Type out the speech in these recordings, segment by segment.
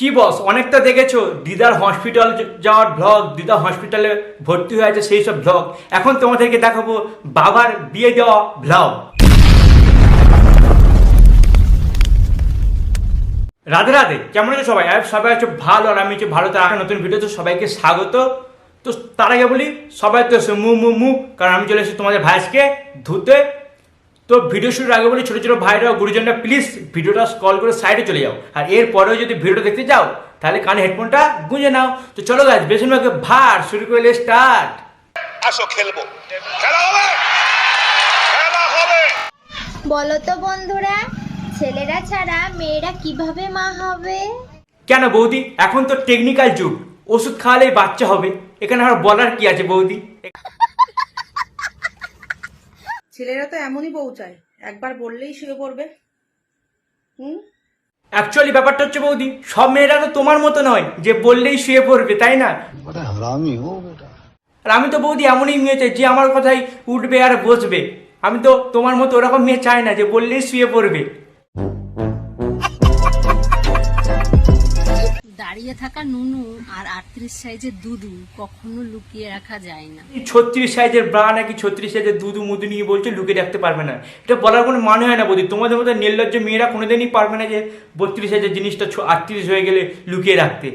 কি বস, অনেকটা দেখেছ? দিদার হসপিটাল যাওয়ার ব্লগ দিদা হসপিটালে ভর্তি হয়ে আছে সেই সব ব্লগ এখন তোমাদেরকে দেখাবো বাবার বিয়ে দেওয়া ব্লগ রাধে রাধে, কেমন আছো সবাই? সবাই আছো ভালো আর আমি হচ্ছে ভালো। তার একটা নতুন ভিডিওতে সবাইকে স্বাগত। তো তার আগে বলি, সবাই তো মু মু মু, কারণ আমি চলে এসেছি তোমাদের ভাইসকে ধুতে। তো ভিডিও শুরুর আগে বলি ছোটো ছোটো ভাইরা গুরুজনরা প্লিজ ভিডিওটা স্কল করে সাইডে চলে যাও। আর এরপরেও যদি ভিডিওটা দেখতে যাও তাহলে কানে হেডফোনটা গুঁজে নাও। তো চলো গাছ বেশিরভাগ ভার শুরু করলে স্টার্ট আসো খেলব। খেলা হবে! খেলা হবে! বলো তো বন্ধুরা ছেলেরা ছাড়া মেয়েরা কীভাবে মা হবে? কেন বৌদি? এখন তো টেকনিক্যাল যুগ। ওষুধ খাওয়ালেই বাচ্চা হবে। এখানে আর বলার কি আছে বৌদি? ছেলেরা তো এমনই বউ চায়। একবার বললেই শুয়ে পড়বে। হুম? অ্যাকচুয়ালি ব্যাপারটা হচ্ছে বৌদি সব মেয়েরা তো তোমার মতো নয় যে বললেই শুয়ে পড়বে তাই না? আর আমি তো বৌদি এমনই মেয়ে চাই যে আমার কথাই উঠবে আর বসবে। আমি তো তোমার মতো ওরকম মেয়ে চাই না যে বললেই শুয়ে পড়বে। দাঁড়িয়ে থাকা নুনু আর আটত্রিশ সাইজের দুদু কখনো লুকিয়ে রাখা যায় না। ছত্রিশ সাইজের ব্রা নাকি ছত্রিশ সাইজের দুধু মুদু নিয়ে বলছে, লুকিয়ে রাখতে পারবে না। এটা বলার কোনো মানে হয় না বৌদি তোমাদের মতো নির্লজ্জ মেয়েরা কোনোদিনই পারবে না যে বত্রিশ সাইজের জিনিসটা আটত্রিশ হয়ে গেলে লুকিয়ে রাখতে।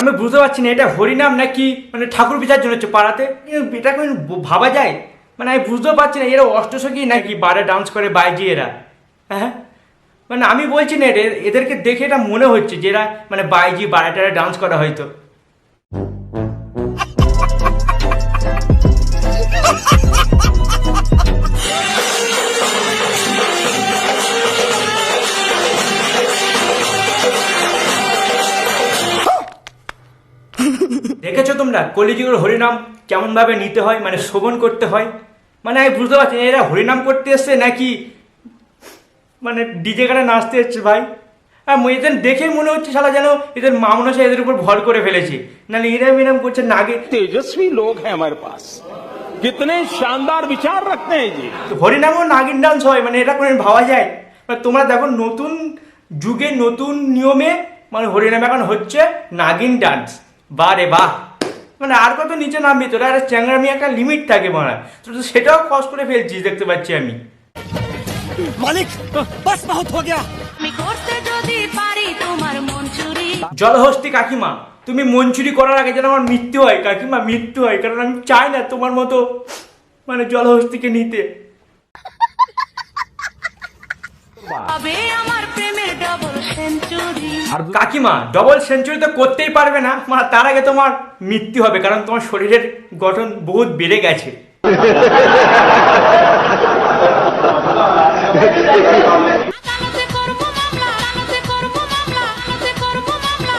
আমি বুঝতে পারছি না, এটা হরিনাম নাকি মানে ঠাকুর বিচার জন্য হচ্ছে পাড়াতে? এটা কোনো ভাবা যায়? মানে আমি বুঝতেও পারছি না, এরা অষ্টসখী নাকি বারে ডান্স করে বাইজি এরা? হ্যাঁ? মানে আমি বলছি না, এদের, এদেরকে দেখে এটা মনে হচ্ছে যে এরা মানে বাইজি বারেটারে ডান্স করা হয়তো। দেখেছ তোমরা? কলিযুগের হরিনাম কেমন ভাবে নিতে হয় মানে শোভন করতে হয়? মানে আমি বুঝতে পারছি না এরা হরিনাম করতে এসছে নাকি? মানে ডিজে গানে নাচতে এসছে ভাই। আর এদের দেখে মনে হচ্ছে সারা যেন এদের মামনসা এদের উপর ভর করে ফেলেছে। নাহলে ইরাম ইরাম করছে নাগে তেজস্বী লোক হ্যাঁ আমার পাস। কিতনে শানদার বিচার রাখতে হরিনাম ও নাগিন ডান্স হয় মানে এটা কোনো ভাবা যায়। তোমরা দেখো নতুন যুগে নতুন নিয়মে মানে হরিনাম এখন হচ্ছে নাগিন ডান্স। বারে বাহ। মানে আর কত নিচে নামবি? তোরা আর চ্যাংরামি একটা লিমিট থাকে মনে হয়। তো সেটাও খস করে ফেলছিস দেখতে পাচ্ছি আমি। মালিক বাস বহুত হয়ে গেল আমি করতে যদি পারি তোমার মন চুরি। জলহস্তি কাকিমা তুমি মঞ্চুরি করার আগে যেন আমার মৃত্যু হয়। কাকিমা মৃত্যু হয় কারণ আমি চাই না তোমার মতো মানে জলহস্তিকে নিতে। আমার প্রেমের কাকিমা ডবল সেঞ্চুরি তো করতেই পারবে না। মানে তার আগে তোমার মৃত্যু হবে, কারণ তোমার শরীরের গঠন বহুত বেড়ে গেছে।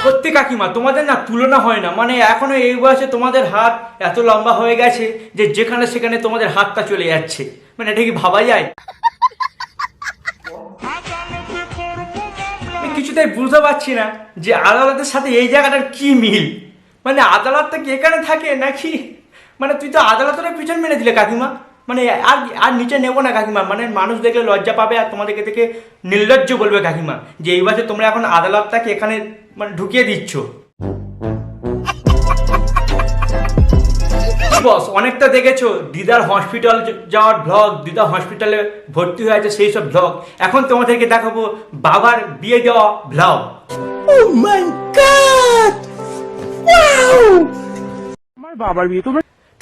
সত্যি কাকিমা, তোমাদের না তুলনা হয় না। মানে এখনও এই বয়সে তোমাদের হাত এত লম্বা হয়ে গেছে যে যেখানে সেখানে তোমাদের হাতটা চলে যাচ্ছে। মানে এটা কি ভাবা যায়? কিছুতেই বুঝতে পারছি না যে আদালতের সাথে এই জায়গাটার কি মিল। মানে আদালতটা কি এখানে থাকে নাকি? মানে তুই তো আদালতের পিছন মেনে দিলে কাকিমা। মানে আর আর নিচে নেব না কাকিমা। মানে মানুষ দেখলে লজ্জা পাবে আর তোমাদেরকে দেখে নির্লজ্জ বলবে কাকিমা যে এইবার তোমরা এখন আদালতটাকে এখানে মানে ঢুকিয়ে দিচ্ছ। বস অনেকটা দেখেছ? দিদার হসপিটাল যাওয়ার ব্লগ দিদা হসপিটালে ভর্তি হয়ে আছে সেই সব ব্লগ এখন তোমাদেরকে দেখাবো বাবার বিয়ে দেওয়া ব্লগ আমার বাবার বিয়ে তো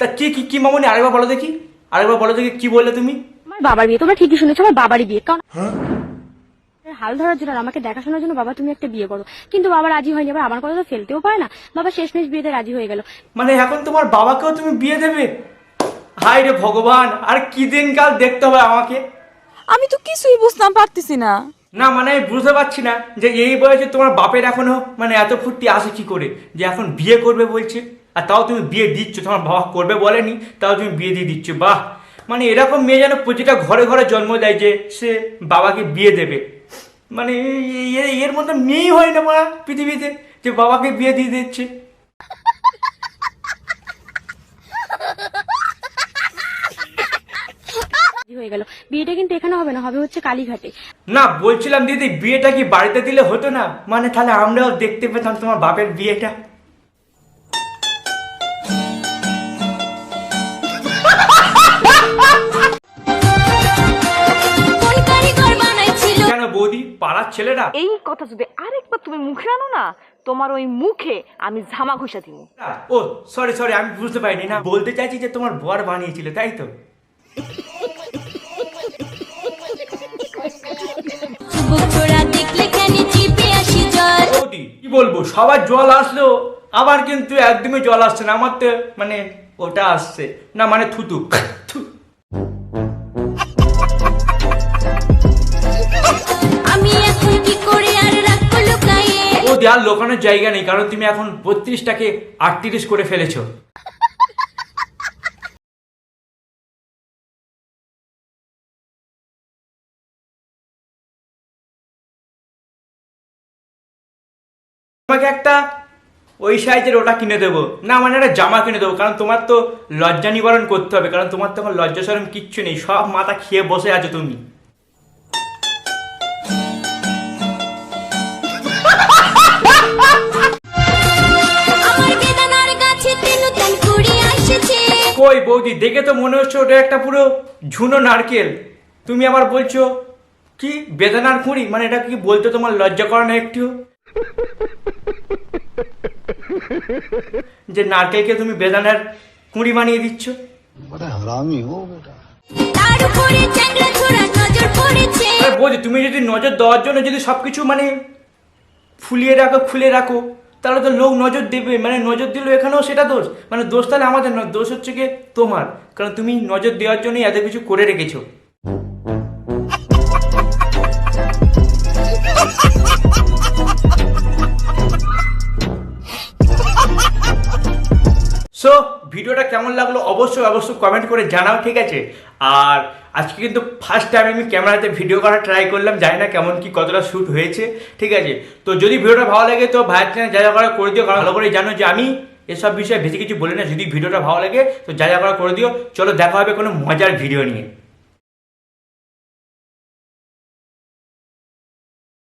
তা কি কি কি মামনি? আরেকবার বলো দেখি। আরেকবার বলো দেখি কি বললে তুমি? আমার বাবার বিয়ে তোমরা ঠিকই শুনেছো আমার বাবারই বিয়ে। কারণ হাল ধরার জন্য আর আমাকে দেখাশোনার জন্য বাবা তুমি একটা বিয়ে করো। কিন্তু বাবা রাজি হয়নি আবার আমার কথা তো ফেলতেও পারে না। বাবা শেষমেশ বিয়েতে রাজি হয়ে গেল। মানে এখন তোমার বাবাকেও তুমি বিয়ে দেবে? হাই রে ভগবান আর কি দিনকাল দেখতে হবে আমাকে? আমি তো কিছুই বুঝতাম পারতেছি না। না মানে আমি বুঝতে পারছি না যে এই বয়সে তোমার বাপের এখনও মানে এত ফুর্তি আসে কি করে? যে এখন বিয়ে করবে বলছে আর তাও তুমি বিয়ে দিচ্ছ তোমার বাবা করবে বলেনি তাও তুমি বিয়ে দিয়ে দিচ্ছ। বাহ! মানে এরকম মেয়ে যেন প্রতিটা ঘরে ঘরে জন্ম দেয় যে সে বাবাকে বিয়ে দেবে। মানে এর মতো মেয়েই হয় না মা পৃথিবীতে যে বাবাকে বিয়ে দিয়ে দিচ্ছে। হয়ে গেল। বিয়েটা কিন্তু এখানে হবে না হবে হচ্ছে কালীঘাটে। না বলছিলাম দিদি বিয়েটা কি বাড়িতে দিলে হতো না? মানে তাহলে আমরাও দেখতে পেতাম তোমার বাপের বিয়েটা। ছেলেরা। এই কথা যদি আরেকবার তুমি মুখে আনো না তোমার ওই মুখে আমি ঝামা ঘষা দিব। ও সরি সরি আমি বুঝতে পারিনি না। বলতে চাইছি যে তোমার বর বানিয়েছিল তাই তো? কি বলব সবার জল আসলো আবার কিন্তু একদমই জল আসছে না। আমার তো মানে ওটা আসছে। না মানে থুতু। দেওয়ার লোকানোর জায়গা নেই, কারণ তুমি এখন বত্রিশটাকে আটত্রিশ করে ফেলেছো। তোমাকে একটা ওই সাইজের ওটা কিনে দেবো। না মানে একটা জামা কিনে দেবো, কারণ তোমার তো লজ্জা নিবারণ করতে হবে, কারণ তোমার তখন লজ্জা সরম কিচ্ছু নেই, সব মাথা খেয়ে বসে আছো তুমি। কই বৌদি? দেখে তো মনে হচ্ছে ওটা একটা পুরো ঝুনো নারকেল। তুমি আবার বলছো কি? বেদানার খুঁড়ি মানে এটা কি বলতে তোমার লজ্জা করে না একটু? যে নারকেলকে তুমি বেদানার কুঁড়ি বানিয়ে দিচ্ছ। বলছি তুমি যদি নজর দেওয়ার জন্য যদি সবকিছু মানে ফুলিয়ে রাখো খুলে রাখো তাহলে তো লোক নজর দেবে। মানে নজর দিলেও এখানেও সেটা দোষ। মানে দোষ তাহলে আমাদের নয়, দোষ হচ্ছে কি তোমার। কারণ তুমি নজর দেওয়ার জন্যই এত কিছু করে রেখেছো। সো ভিডিওটা কেমন লাগল অবশ্যই অবশ্যই কমেন্ট করে জানাও, ঠিক আছে? আর আজকে কিন্তু ফার্স্ট টাইম আমি ক্যামেরাতে ভিডিও করা ট্রাই করলাম, জানি না কেমন কি কতটা শ্যুট হয়েছে, ঠিক আছে? তো যদি ভিডিওটা ভালো লাগে তো ভাইয়ের চ্যানেল যা যা করা করে দিও, কারণ ভালো করে জানো যে আমি এসব বিষয়ে বেশি কিছু বলি না, যদি ভিডিওটা ভালো লাগে তো যা যা করা করে দিও। চলো দেখা হবে কোনো মজার ভিডিও নিয়ে।